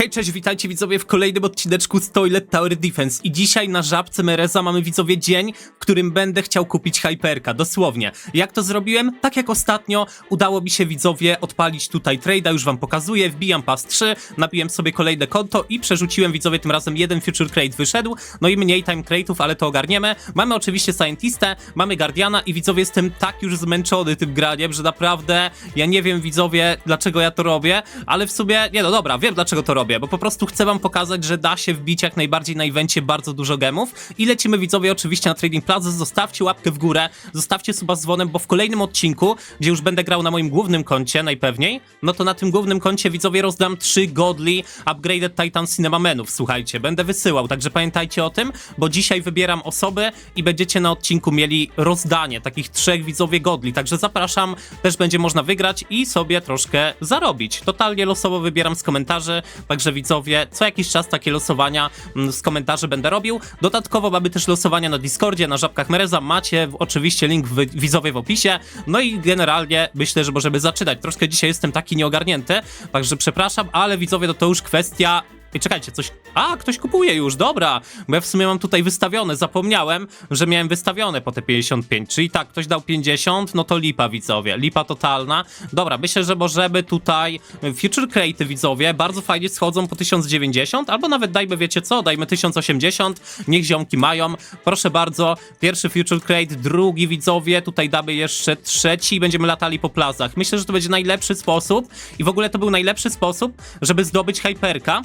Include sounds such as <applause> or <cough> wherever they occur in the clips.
Hej, cześć, witajcie widzowie w kolejnym odcineczku z Toilet Tower Defense i dzisiaj na żabce Mereza mamy widzowie dzień, w którym będę chciał kupić Hyperka, dosłownie. Jak to zrobiłem? Tak jak ostatnio udało mi się widzowie odpalić tutaj trade'a, już wam pokazuję, wbijam pas 3, nabiłem sobie kolejne konto i przerzuciłem widzowie tym razem jeden Future Crate wyszedł, no i mniej time crate'ów, ale to ogarniemy. Mamy oczywiście Scientistę, mamy Guardiana i widzowie jestem tak już zmęczony tym graniem, że naprawdę ja nie wiem widzowie dlaczego ja to robię, ale w sumie, nie no dobra, wiem dlaczego to robię, bo po prostu chcę wam pokazać, że da się wbić jak najbardziej na evencie bardzo dużo gemów. I lecimy widzowie oczywiście na Trading Plaza, zostawcie łapkę w górę, zostawcie suba z dzwonem, bo w kolejnym odcinku, gdzie już będę grał na moim głównym koncie najpewniej, no to na tym głównym koncie widzowie rozdam 3 godly upgraded Titan Cinema Menów, słuchajcie, będę wysyłał, także pamiętajcie o tym, bo dzisiaj wybieram osoby i będziecie na odcinku mieli rozdanie takich trzech widzowie godli, także zapraszam, też będzie można wygrać i sobie troszkę zarobić. Totalnie losowo wybieram z komentarzy, także widzowie, co jakiś czas takie losowania mm, z komentarzy będę robił. Dodatkowo mamy też losowania na Discordzie, na Żabkach Mereza, macie oczywiście link w, widzowie w opisie, no i generalnie myślę, że możemy zaczynać. Troszkę dzisiaj jestem taki nieogarnięty, także przepraszam, ale widzowie, no to już kwestia i czekajcie, coś. A, ktoś kupuje już, dobra. Bo ja w sumie mam tutaj wystawione. Zapomniałem, że miałem wystawione po te 55. Czyli tak, ktoś dał 50, no to lipa widzowie. Lipa totalna. Dobra, myślę, że możemy tutaj. Future Crate widzowie bardzo fajnie schodzą po 1090, albo nawet dajmy, wiecie co, dajmy 1080. Niech ziomki mają. Proszę bardzo, pierwszy Future Crate, drugi widzowie, tutaj damy jeszcze trzeci i będziemy latali po plazach. Myślę, że to będzie najlepszy sposób i w ogóle to był najlepszy sposób, żeby zdobyć Hyperka.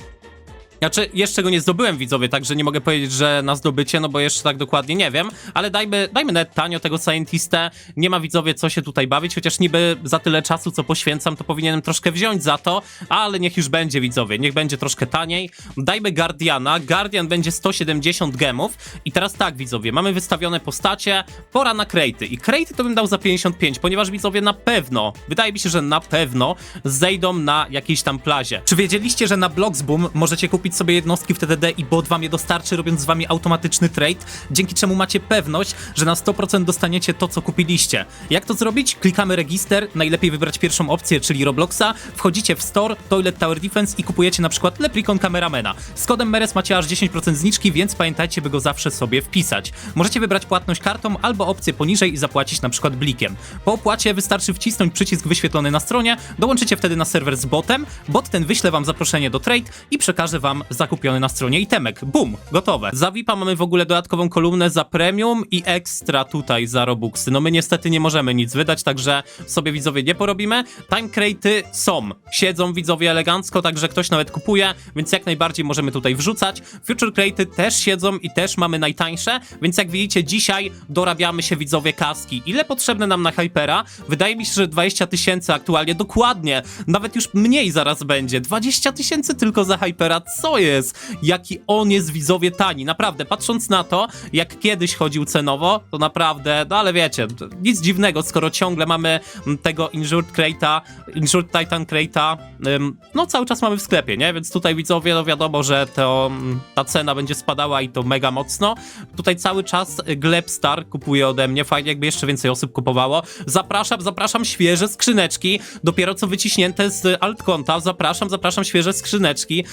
Znaczy, jeszcze go nie zdobyłem, widzowie, także nie mogę powiedzieć, że na zdobycie, no bo jeszcze tak dokładnie nie wiem, ale dajmy, dajmy net tanio tego Scientistę, nie ma widzowie co się tutaj bawić, chociaż niby za tyle czasu, co poświęcam, to powinienem troszkę wziąć za to, ale niech już będzie, widzowie, niech będzie troszkę taniej. Dajmy Guardiana, Guardian będzie 170 gemów i teraz tak, widzowie, mamy wystawione postacie, pora na krejty i krejty to bym dał za 55, ponieważ widzowie na pewno, wydaje mi się, że na pewno zejdą na jakiejś tam plazie. Czy wiedzieliście, że na Bloxboom możecie kupić sobie jednostki w TTD i bot wam je dostarczy, robiąc z wami automatyczny trade, dzięki czemu macie pewność, że na 100% dostaniecie to, co kupiliście. Jak to zrobić? Klikamy register, najlepiej wybrać pierwszą opcję, czyli Robloxa, wchodzicie w store, Toilet Tower Defense i kupujecie na przykład Leprikon Cameramana. Z kodem MERES macie aż 10% zniżki, więc pamiętajcie, by go zawsze sobie wpisać. Możecie wybrać płatność kartą albo opcję poniżej i zapłacić na przykład blikiem. Po opłacie wystarczy wcisnąć przycisk wyświetlony na stronie, dołączycie wtedy na serwer z botem, bot ten wyśle wam zaproszenie do trade i przekaże wam zakupiony na stronie itemek. Bum, gotowe. Za VIPa mamy w ogóle dodatkową kolumnę za premium i ekstra tutaj za robuxy. No my niestety nie możemy nic wydać, także sobie widzowie nie porobimy. Time crate'y są. Siedzą widzowie elegancko, także ktoś nawet kupuje, więc jak najbardziej możemy tutaj wrzucać. Future crate'y też siedzą i też mamy najtańsze, więc jak widzicie dzisiaj dorabiamy się widzowie kaski. Ile potrzebne nam na Hypera? Wydaje mi się, że 20 tysięcy aktualnie, dokładnie. Nawet już mniej zaraz będzie. 20 tysięcy tylko za Hypera, co jest? Jaki on jest widzowie tani. Naprawdę, patrząc na to, jak kiedyś chodził cenowo, to naprawdę, no ale wiecie, nic dziwnego, skoro ciągle mamy mm, tego Injured Crate'a, Injured Titan Crate'a, no cały czas mamy w sklepie, nie? Więc tutaj widzowie, no wiadomo, że to, mm, ta cena będzie spadała i to mega mocno. Tutaj cały czas Glebstar kupuje ode mnie, fajnie jakby jeszcze więcej osób kupowało. Zapraszam, zapraszam świeże skrzyneczki, dopiero co wyciśnięte z altkonta, zapraszam, zapraszam świeże skrzyneczki.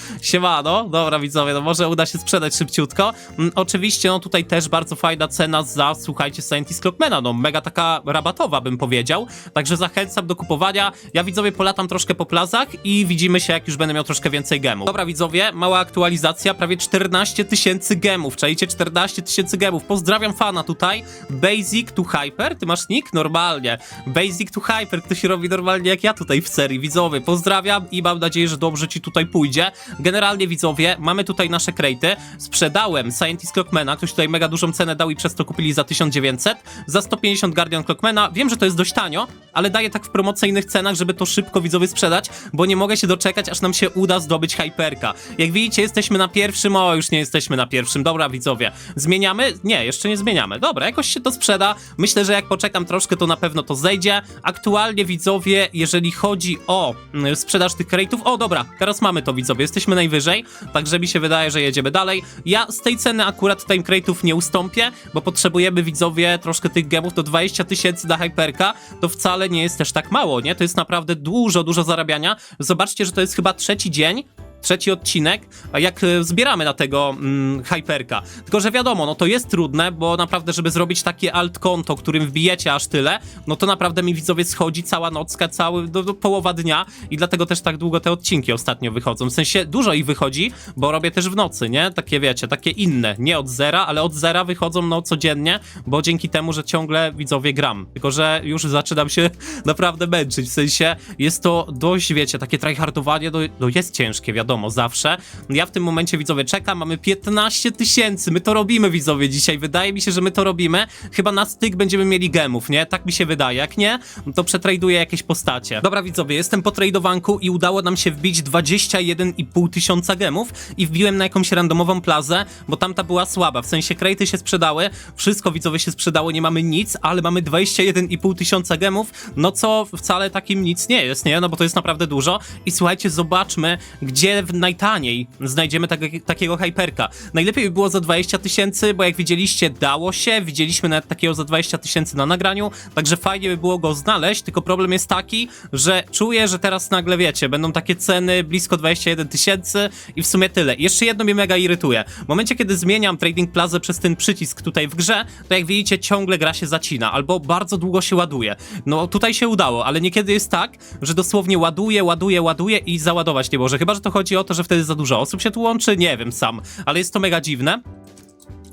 Siemano, dobra widzowie, no może uda się sprzedać szybciutko. Mm, oczywiście, no tutaj też bardzo fajna cena za, słuchajcie, Scientist Clockmana, no mega taka rabatowa bym powiedział, także zachęcam do kupowania. Ja widzowie polatam troszkę po plazach i widzimy się, jak już będę miał troszkę więcej gemów. Dobra widzowie, mała aktualizacja, prawie 14 tysięcy gemów, czajcie 14 tysięcy gemów, pozdrawiam fana tutaj, Basic to Hyper, ty masz nick? Normalnie, Basic to Hyper, ktoś robi normalnie jak ja tutaj w serii, widzowie, pozdrawiam i mam nadzieję, że dobrze ci tutaj pójdzie. Generalnie widzowie, mamy tutaj nasze krejty, sprzedałem Scientist Clockmana, ktoś tutaj mega dużą cenę dał i przez to kupili za 1900, za 150 Guardian Clockmana, wiem, że to jest dość tanio, ale daję tak w promocyjnych cenach, żeby to szybko widzowie sprzedać, bo nie mogę się doczekać, aż nam się uda zdobyć Hyperka. Jak widzicie, jesteśmy na pierwszym, o, już nie jesteśmy na pierwszym, dobra widzowie, zmieniamy? Nie, jeszcze nie zmieniamy, dobra, jakoś się to sprzeda, myślę, że jak poczekam troszkę, to na pewno to zejdzie. Aktualnie widzowie, jeżeli chodzi o mm, sprzedaż tych kredytów, o dobra, teraz mamy to widzowie, jesteśmy najwyżej, także mi się wydaje, że jedziemy dalej. Ja z tej ceny akurat time crate'ów nie ustąpię, bo potrzebujemy widzowie troszkę tych gemów, to 20 tysięcy na Hyperka, to wcale nie jest też tak mało, nie? To jest naprawdę dużo, dużo zarabiania. Zobaczcie, że to jest chyba trzeci dzień, trzeci odcinek, jak e, zbieramy na tego mm, hyperka. Tylko, że wiadomo, no to jest trudne, bo naprawdę, żeby zrobić takie alt konto, którym wbijecie aż tyle, no to naprawdę mi widzowie schodzi cała nocka, cały, do, do połowa dnia i dlatego też tak długo te odcinki ostatnio wychodzą. W sensie dużo ich wychodzi, bo robię też w nocy, nie? Takie wiecie, takie inne, nie od zera, ale od zera wychodzą no codziennie, bo dzięki temu, że ciągle widzowie gram. Tylko, że już zaczynam się <laughs> naprawdę męczyć, w sensie jest to dość, wiecie, takie tryhardowanie, no, no jest ciężkie, wiadomo, zawsze. Ja w tym momencie widzowie czekam, mamy 15 tysięcy, my to robimy widzowie dzisiaj, wydaje mi się, że my to robimy, chyba na styk będziemy mieli gemów, nie? Tak mi się wydaje, jak nie, to przetraduję jakieś postacie. Dobra widzowie, jestem po tradowanku i udało nam się wbić 21,5 tysiąca gemów i wbiłem na jakąś randomową plazę, bo tamta była słaba, w sensie krejty się sprzedały, wszystko widzowie się sprzedało, nie mamy nic, ale mamy 21,5 tysiąca gemów, no co wcale takim nic nie jest, nie? No bo to jest naprawdę dużo i słuchajcie, zobaczmy, gdzie w najtaniej znajdziemy tak, takiego hyperka. Najlepiej by było za 20 tysięcy, bo jak widzieliście, dało się, widzieliśmy nawet takiego za 20 tysięcy na nagraniu, także fajnie by było go znaleźć, tylko problem jest taki, że czuję, że teraz nagle, wiecie, będą takie ceny blisko 21 tysięcy i w sumie tyle. Jeszcze jedno mnie mega irytuje. W momencie, kiedy zmieniam Trading Plaza przez ten przycisk tutaj w grze, to jak widzicie, ciągle gra się zacina, albo bardzo długo się ładuje. No tutaj się udało, ale niekiedy jest tak, że dosłownie ładuje, ładuje, ładuje i załadować nie może. Chyba, że to chodzi o to, że wtedy za dużo osób się tu łączy, nie wiem sam, ale jest to mega dziwne.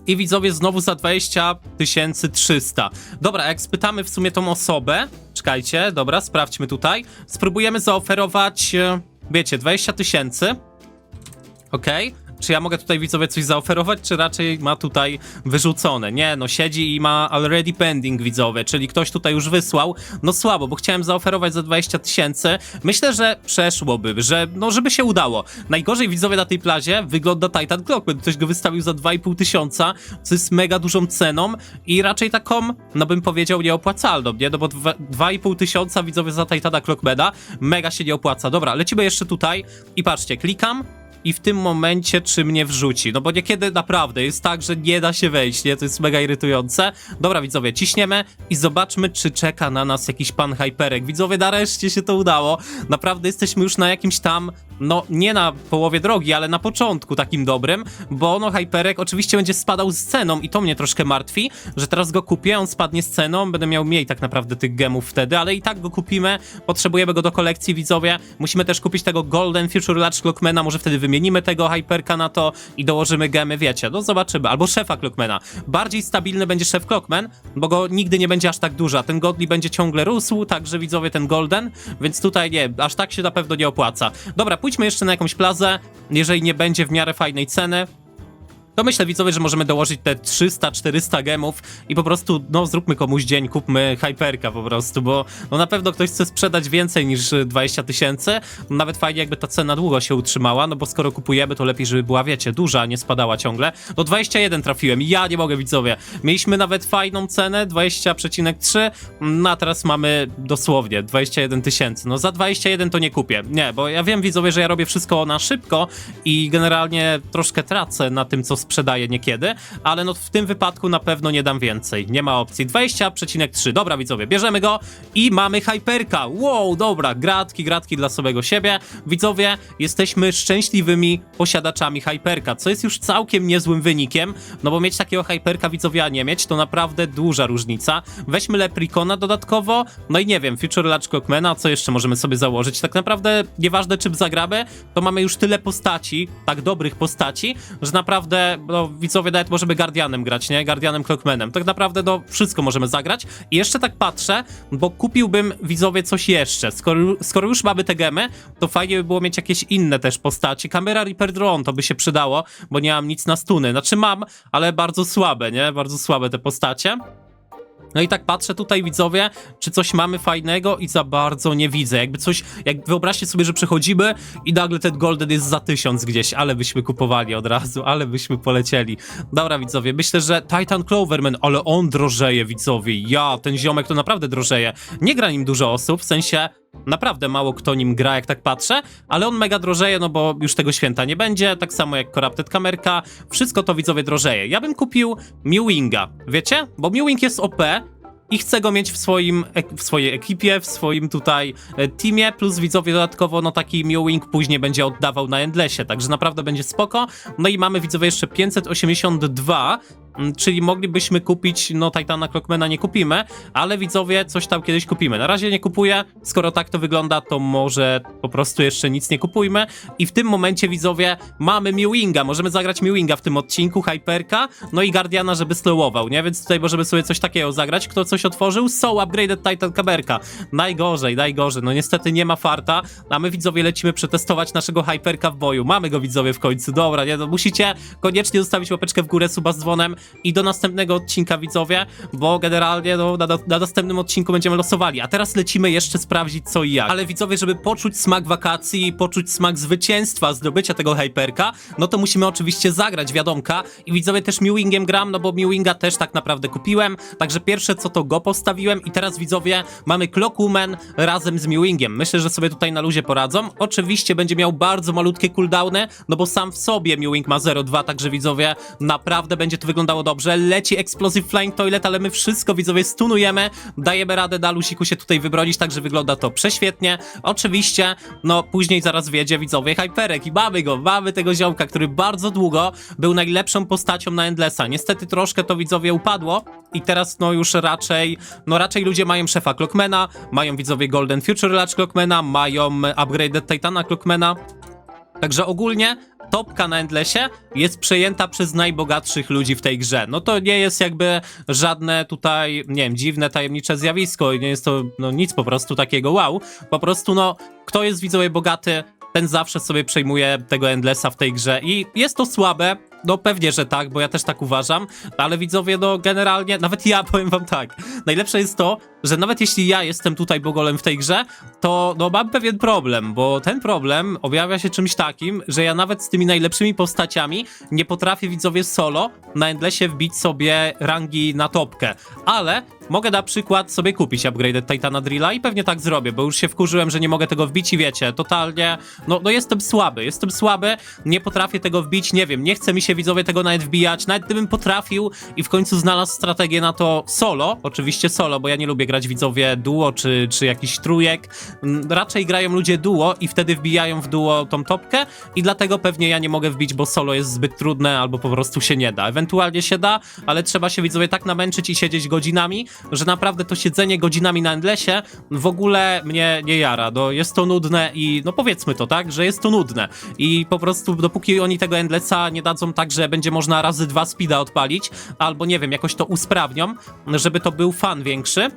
I widzowie znowu za 20 300. Dobra, jak spytamy w sumie tą osobę, czekajcie, dobra, sprawdźmy tutaj. Spróbujemy zaoferować, e, wiecie, 20 tysięcy. Okej. Czy ja mogę tutaj widzowie coś zaoferować, czy raczej ma tutaj wyrzucone? Nie, no siedzi i ma already pending widzowie, czyli ktoś tutaj już wysłał. No słabo, bo chciałem zaoferować za 20 tysięcy. Myślę, że przeszłoby, że no żeby się udało. Najgorzej widzowie na tej plazie wygląda Titan Clockman. Ktoś go wystawił za 2,5 tysiąca, co jest mega dużą ceną i raczej taką, no bym powiedział, nieopłacalną, nie? No bo dwa- 2,5 tysiąca widzowie za Titana Clockmana mega się nie opłaca. Dobra, lecimy jeszcze tutaj i patrzcie, klikam i w tym momencie czy mnie wrzuci. No bo niekiedy naprawdę jest tak, że nie da się wejść, nie? To jest mega irytujące. Dobra, widzowie, ciśniemy i zobaczmy, czy czeka na nas jakiś pan Hyperek. Widzowie, nareszcie się to udało. Naprawdę jesteśmy już na jakimś tam, no nie na połowie drogi, ale na początku takim dobrym, bo no Hyperek oczywiście będzie spadał z ceną i to mnie troszkę martwi, że teraz go kupię, on spadnie z ceną, będę miał mniej tak naprawdę tych gemów wtedy, ale i tak go kupimy, potrzebujemy go do kolekcji, widzowie. Musimy też kupić tego Golden Future Latch Clockmana, może wtedy wymienimy tego Hyperka na to i dołożymy gemy, wiecie, no zobaczymy. Albo szefa Clockmana. Bardziej stabilny będzie szef Clockman, bo go nigdy nie będzie aż tak duża. Ten Godly będzie ciągle rósł, także widzowie ten Golden, więc tutaj nie, aż tak się na pewno nie opłaca. Dobra, pójdźmy jeszcze na jakąś plazę, jeżeli nie będzie w miarę fajnej ceny. To myślę, widzowie, że możemy dołożyć te 300-400 gemów i po prostu, no, zróbmy komuś dzień, kupmy hyperka po prostu, bo no, na pewno ktoś chce sprzedać więcej niż y, 20 tysięcy. Nawet fajnie, jakby ta cena długo się utrzymała, no bo skoro kupujemy, to lepiej, żeby była, wiecie, duża, nie spadała ciągle. No 21 trafiłem i ja nie mogę, widzowie. Mieliśmy nawet fajną cenę, 20,3, no a teraz mamy dosłownie 21 tysięcy. No za 21 to nie kupię. Nie, bo ja wiem, widzowie, że ja robię wszystko na szybko i generalnie troszkę tracę na tym, co sprzedaję niekiedy, ale no w tym wypadku na pewno nie dam więcej. Nie ma opcji. 20,3. Dobra, widzowie, bierzemy go i mamy hyperka. Wow, dobra, gratki, gratki dla samego siebie. Widzowie, jesteśmy szczęśliwymi posiadaczami hyperka, co jest już całkiem niezłym wynikiem, no bo mieć takiego hyperka, widzowie, a nie mieć, to naprawdę duża różnica. Weźmy Leprikona dodatkowo, no i nie wiem, Future Latch Clockmana, co jeszcze możemy sobie założyć? Tak naprawdę, nieważne czym zagramy, to mamy już tyle postaci, tak dobrych postaci, że naprawdę, no widzowie, nawet możemy Guardianem grać, nie? Guardianem Clockmanem. Tak naprawdę, no wszystko możemy zagrać. I jeszcze tak patrzę, bo kupiłbym, widzowie, coś jeszcze. Skoro, skoro już mamy te gemy, to fajnie by było mieć jakieś inne też postaci. Kamera Reaper Drone to by się przydało, bo nie mam nic na stuny. Znaczy mam, ale bardzo słabe, nie? Bardzo słabe te postacie. No i tak patrzę tutaj, widzowie, czy coś mamy fajnego i za bardzo nie widzę. Jakby coś, jak wyobraźcie sobie, że przechodzimy i nagle ten golden jest za tysiąc gdzieś, ale byśmy kupowali od razu, ale byśmy polecieli. Dobra, widzowie, myślę, że Titan Cloverman, ale on drożeje, widzowie. Ja, ten ziomek to naprawdę drożeje. Nie gra nim dużo osób, w sensie naprawdę mało kto nim gra, jak tak patrzę, ale on mega drożeje, no bo już tego święta nie będzie, tak samo jak Corrupted Kamerka, wszystko to widzowie drożeje. Ja bym kupił Mewinga, wiecie? Bo Mewing jest OP, i chcę go mieć w swoim, w swojej ekipie, w swoim tutaj e, teamie, plus widzowie dodatkowo, no taki Mewing później będzie oddawał na Endlessie, także naprawdę będzie spoko. No i mamy widzowie jeszcze 582, mm, czyli moglibyśmy kupić, no Titana Clockmana nie kupimy, ale widzowie coś tam kiedyś kupimy. Na razie nie kupuję, skoro tak to wygląda, to może po prostu jeszcze nic nie kupujmy i w tym momencie widzowie mamy Mewinga, możemy zagrać Mewinga w tym odcinku, Hyperka, no i Guardiana, żeby slowował, nie? Więc tutaj możemy sobie coś takiego zagrać. Kto coś otworzył? So Upgraded Titan Kaberka. Najgorzej, najgorzej, no niestety nie ma farta, a my widzowie lecimy przetestować naszego Hyperka w boju. Mamy go widzowie w końcu, dobra, nie? No musicie koniecznie zostawić łapeczkę w górę, suba z dzwonem i do następnego odcinka widzowie, bo generalnie no, na, na następnym odcinku będziemy losowali. A teraz lecimy jeszcze sprawdzić co i jak. Ale widzowie, żeby poczuć smak wakacji i poczuć smak zwycięstwa, zdobycia tego hyperka, no to musimy oczywiście zagrać wiadomka i widzowie też Mewingiem gram, no bo Mewinga też tak naprawdę kupiłem, także pierwsze co to go postawiłem i teraz widzowie mamy Clockwoman razem z Mewingiem. Myślę, że sobie tutaj na luzie poradzą. Oczywiście będzie miał bardzo malutkie cooldowny, no bo sam w sobie Mewing ma 0,2, także widzowie naprawdę będzie to wyglądało dobrze. Leci Explosive Flying Toilet, ale my wszystko widzowie stunujemy, dajemy radę Dalusiku się tutaj wybronić, także wygląda to prześwietnie. Oczywiście, no później zaraz wiedzie widzowie Hyperek i mamy go, mamy tego ziomka, który bardzo długo był najlepszą postacią na Endlessa. Niestety troszkę to widzowie upadło i teraz no już raczej, no raczej ludzie mają szefa Clockmana, mają widzowie Golden Future Latch Clockmana, mają Upgraded Titana Clockmana, Także ogólnie topka na Endlessie jest przejęta przez najbogatszych ludzi w tej grze. No to nie jest jakby żadne tutaj, nie wiem, dziwne, tajemnicze zjawisko i nie jest to no nic po prostu takiego wow. Po prostu no, kto jest widzowie bogaty, ten zawsze sobie przejmuje tego Endlessa w tej grze i jest to słabe, no pewnie, że tak, bo ja też tak uważam, ale widzowie, no generalnie, nawet ja <laughs> powiem wam tak, najlepsze jest to, że nawet jeśli ja jestem tutaj bogolem w tej grze, to no mam pewien problem, bo ten problem objawia się czymś takim, że ja nawet z tymi najlepszymi postaciami nie potrafię widzowie solo na Endlessie wbić sobie rangi na topkę, ale mogę na przykład sobie kupić Upgraded Titana Drilla i pewnie tak zrobię, bo już się wkurzyłem, że nie mogę tego wbić i wiecie, totalnie, no, no jestem słaby, jestem słaby, nie potrafię tego wbić, nie wiem, nie chce mi się widzowie tego nawet wbijać, nawet gdybym potrafił i w końcu znalazł strategię na to solo, oczywiście solo, bo ja nie lubię grać widzowie duo czy, czy jakiś trójek, raczej grają ludzie duo i wtedy wbijają w duo tą topkę i dlatego pewnie ja nie mogę wbić, bo solo jest zbyt trudne albo po prostu się nie da. Ewentualnie się da, ale trzeba się widzowie tak namęczyć i siedzieć godzinami, że naprawdę to siedzenie godzinami na Endlessie w ogóle mnie nie jara. No, jest to nudne i no powiedzmy to, tak, że jest to nudne. I po prostu dopóki oni tego Endlessa nie dadzą tak, że będzie można razy dwa speeda odpalić, albo nie wiem, jakoś to usprawnią, żeby to był fan większy,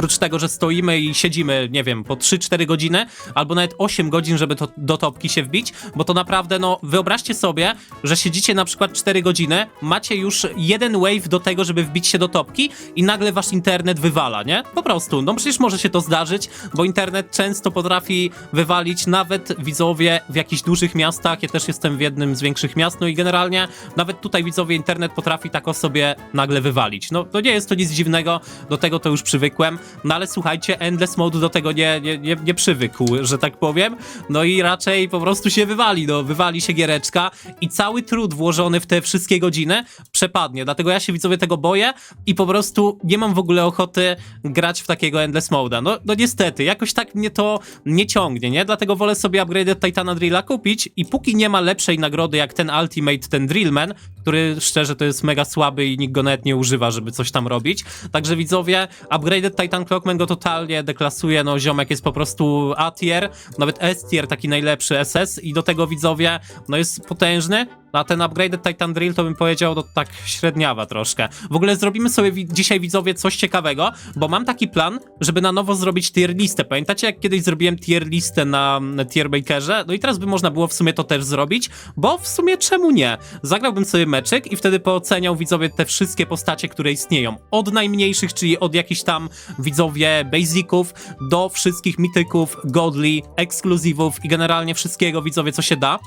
Oprócz tego, że stoimy i siedzimy, nie wiem, po 3-4 godziny, albo nawet 8 godzin, żeby to do topki się wbić, bo to naprawdę, no, wyobraźcie sobie, że siedzicie na przykład 4 godziny, macie już jeden wave do tego, żeby wbić się do topki i nagle wasz internet wywala, nie? Po prostu, no przecież może się to zdarzyć, bo internet często potrafi wywalić nawet widzowie w jakichś dużych miastach, ja też jestem w jednym z większych miast, no i generalnie nawet tutaj widzowie internet potrafi tak o sobie nagle wywalić. No, to nie jest to nic dziwnego, do tego to już przywykłem, no ale słuchajcie, Endless Mode do tego nie, nie, nie, nie przywykł, że tak powiem. No i raczej po prostu się wywali, no wywali się giereczka i cały trud włożony w te wszystkie godziny przepadnie. Dlatego ja się widzowie tego boję i po prostu nie mam w ogóle ochoty grać w takiego Endless Mode'a. No, no niestety, jakoś tak mnie to nie ciągnie, nie? Dlatego wolę sobie Upgraded Titana Drilla kupić i póki nie ma lepszej nagrody jak ten Ultimate, ten Drillman, który szczerze to jest mega słaby i nikt go nawet nie używa, żeby coś tam robić. Także widzowie, Upgraded Titan Clockman go totalnie deklasuje, no ziomek jest po prostu A tier, nawet S tier, taki najlepszy SS i do tego widzowie, no jest potężny, a ten Upgraded Titan Drill to bym powiedział, to tak średniawa troszkę. W ogóle zrobimy sobie wi- dzisiaj widzowie coś ciekawego, bo mam taki plan, żeby na nowo zrobić tier listę. Pamiętacie jak kiedyś zrobiłem tier listę na na tier makerze? No i teraz by można było w sumie to też zrobić, bo w sumie czemu nie? Zagrałbym sobie meczek i wtedy pooceniał widzowie te wszystkie postacie, które istnieją. Od najmniejszych, czyli od jakichś tam widzowie basiców, do wszystkich mityków, godly, ekskluzywów i generalnie wszystkiego widzowie, co się da.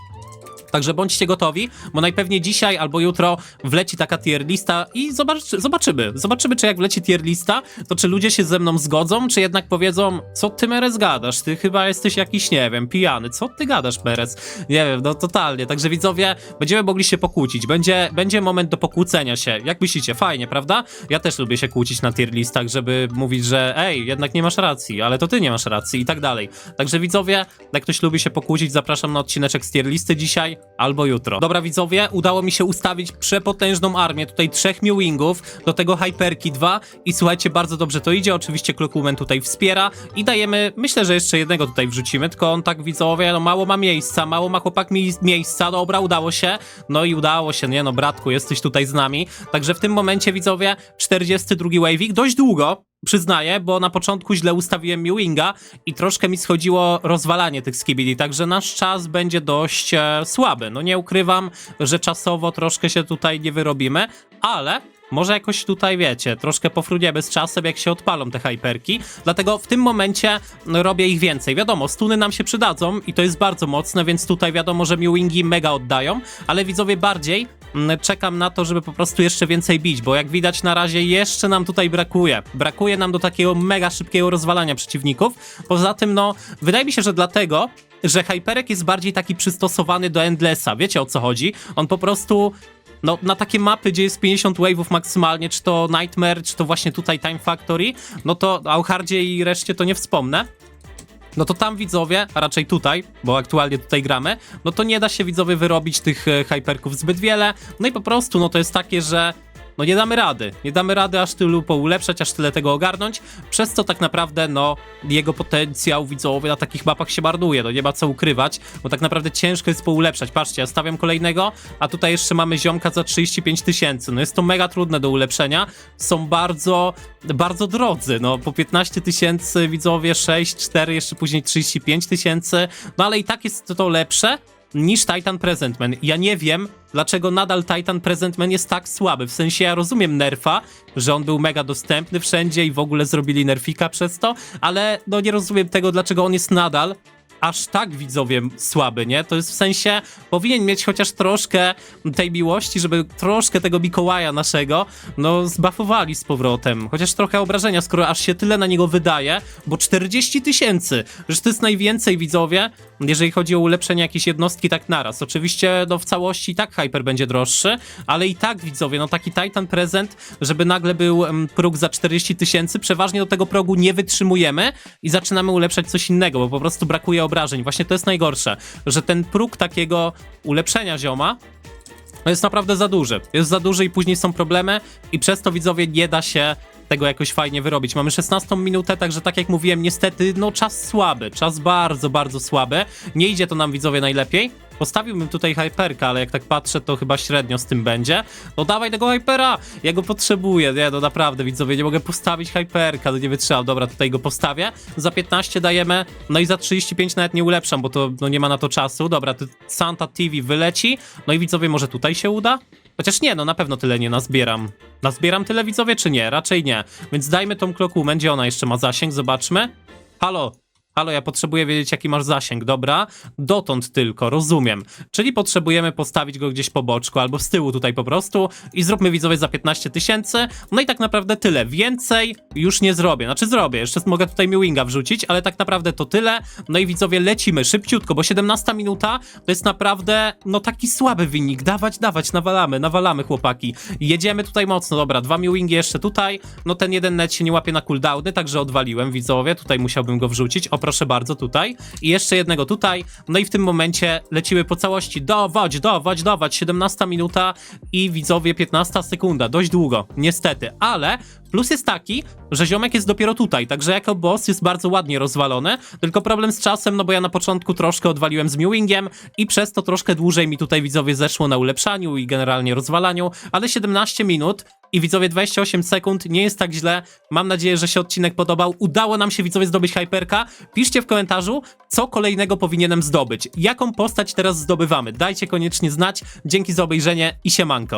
Także bądźcie gotowi, bo najpewniej dzisiaj albo jutro wleci taka tier lista i zobacz, zobaczymy. Zobaczymy, czy jak wleci tier lista, to czy ludzie się ze mną zgodzą, czy jednak powiedzą, co ty Merez gadasz? Ty chyba jesteś jakiś, nie wiem, pijany. Co ty gadasz, Merez? Nie wiem, no totalnie. Także widzowie, będziemy mogli się pokłócić. Będzie, będzie moment do pokłócenia się. Jak myślicie? Fajnie, prawda? Ja też lubię się kłócić na tier listach, żeby mówić, że ej, jednak nie masz racji, ale to ty nie masz racji i tak dalej. Także widzowie, jak ktoś lubi się pokłócić, zapraszam na odcineczek z tier listy dzisiaj albo jutro. Dobra widzowie, udało mi się ustawić przepotężną armię, tutaj trzech Mewingów, do tego Hyperki 2 i słuchajcie, bardzo dobrze to idzie, oczywiście Clockwoman tutaj wspiera. I dajemy, myślę, że jeszcze jednego tutaj wrzucimy, tylko on tak widzowie, no mało ma miejsca, mało ma chłopak mi miejsca, dobra, udało się, no i udało się, nie no bratku, jesteś tutaj z nami, także w tym momencie widzowie, 42 wave'ik, dość długo, przyznaję, bo na początku źle ustawiłem Mewinga i troszkę mi schodziło rozwalanie tych skibidi, także nasz czas będzie dość e, słaby. No nie ukrywam, że czasowo troszkę się tutaj nie wyrobimy, ale może jakoś tutaj, wiecie, troszkę pofruniemy z czasem, jak się odpalą te hyperki. Dlatego w tym momencie no, robię ich więcej. Wiadomo, stuny nam się przydadzą i to jest bardzo mocne, więc tutaj wiadomo, że Mewingi mega oddają, ale widzowie bardziej czekam na to, żeby po prostu jeszcze więcej bić, bo jak widać na razie jeszcze nam tutaj brakuje. Brakuje nam do takiego mega szybkiego rozwalania przeciwników. Poza tym, no, wydaje mi się, że dlatego, że Hyperek jest bardziej taki przystosowany do Endlessa. Wiecie o co chodzi? On po prostu no, na takie mapy, gdzie jest 50 wave'ów maksymalnie, czy to Nightmare, czy to właśnie tutaj Time Factory, no to o Hardzie i reszcie to nie wspomnę. No to tam widzowie, a raczej tutaj, bo aktualnie tutaj gramy, no to nie da się widzowie wyrobić tych e, hyperków zbyt wiele. No i po prostu, no to jest takie, że no nie damy rady. Nie damy rady aż tylu poulepszać, aż tyle tego ogarnąć, przez co tak naprawdę, no, jego potencjał widzowy na takich mapach się marnuje, no nie ma co ukrywać, bo tak naprawdę ciężko jest poulepszać. Patrzcie, ja stawiam kolejnego, a tutaj jeszcze mamy ziomka za 35 tysięcy. No jest to mega trudne do ulepszenia. Są bardzo, bardzo drodzy, no po 15 tysięcy widzowie, 6, 4, jeszcze później 35 tysięcy, no ale i tak jest to lepsze, niż Titan Presentman. Ja nie wiem, dlaczego nadal Titan Presentman jest tak słaby. W sensie ja rozumiem nerfa, że on był mega dostępny wszędzie i w ogóle zrobili nerfika przez to, ale no nie rozumiem tego, dlaczego on jest nadal aż tak widzowie słaby, nie? To jest w sensie, powinien mieć chociaż troszkę tej miłości, żeby troszkę tego Mikołaja naszego, no, zbafowali z powrotem. Chociaż trochę obrażenia, skoro aż się tyle na niego wydaje, bo 40 tysięcy, że to jest najwięcej widzowie, jeżeli chodzi o ulepszenie jakiejś jednostki tak naraz. Oczywiście, no, w całości i tak Hyper będzie droższy, ale i tak widzowie, no, taki Titan prezent, żeby nagle był em, próg za 40 tysięcy, przeważnie do tego progu nie wytrzymujemy i zaczynamy ulepszać coś innego, bo po prostu brakuje obrażeń. Właśnie to jest najgorsze, że ten próg takiego ulepszenia zioma jest naprawdę za duży. Jest za duży i później są problemy i przez to widzowie nie da się tego jakoś fajnie wyrobić. Mamy 16 minutę, także tak jak mówiłem, niestety, no czas słaby, czas bardzo, bardzo słaby. Nie idzie to nam widzowie najlepiej. Postawiłbym tutaj Hyperka, ale jak tak patrzę, to chyba średnio z tym będzie. No dawaj tego Hypera! Ja go potrzebuję, nie, no naprawdę widzowie, nie mogę postawić Hyperka, no nie wytrzymam. Dobra, tutaj go postawię. Za 15 dajemy, no i za 35 nawet nie ulepszam, bo to no nie ma na to czasu. Dobra, to Santa TV wyleci. No i widzowie, może tutaj się uda? Chociaż nie, no na pewno tyle nie nazbieram. Nazbieram tyle widzowie, czy nie? Raczej nie. Więc dajmy tą Clockwoman, gdzie ona jeszcze ma zasięg, zobaczmy. Halo, Halo, ja potrzebuję wiedzieć, jaki masz zasięg, dobra? Dotąd tylko, rozumiem. Czyli potrzebujemy postawić go gdzieś po boczku albo z tyłu tutaj po prostu i zróbmy widzowie za 15 tysięcy. No i tak naprawdę tyle. Więcej już nie zrobię. Znaczy zrobię, jeszcze mogę tutaj Mewinga wrzucić, ale tak naprawdę to tyle. No i widzowie, lecimy szybciutko, bo 17 minuta to jest naprawdę, no taki słaby wynik. Dawać, dawać, nawalamy, nawalamy chłopaki. Jedziemy tutaj mocno, dobra, dwa Mewingi jeszcze tutaj. No ten jeden net się nie łapie na cooldowny, także odwaliłem widzowie. Tutaj musiałbym go wrzucić. Proszę bardzo, tutaj. I jeszcze jednego tutaj. No i w tym momencie lecimy po całości. Dawać, dawać, dawać. 17 minuta i widzowie 15 sekunda. Dość długo, niestety. Ale plus jest taki, że ziomek jest dopiero tutaj, także jako boss jest bardzo ładnie rozwalony. Tylko problem z czasem, no bo ja na początku troszkę odwaliłem z Mewingiem i przez to troszkę dłużej mi tutaj widzowie zeszło na ulepszaniu i generalnie rozwalaniu, ale 17 minut i widzowie 28 sekund, nie jest tak źle. Mam nadzieję, że się odcinek podobał. Udało nam się widzowie zdobyć Hyperka. Piszcie w komentarzu, co kolejnego powinienem zdobyć. Jaką postać teraz zdobywamy? Dajcie koniecznie znać. Dzięki za obejrzenie i siemanko.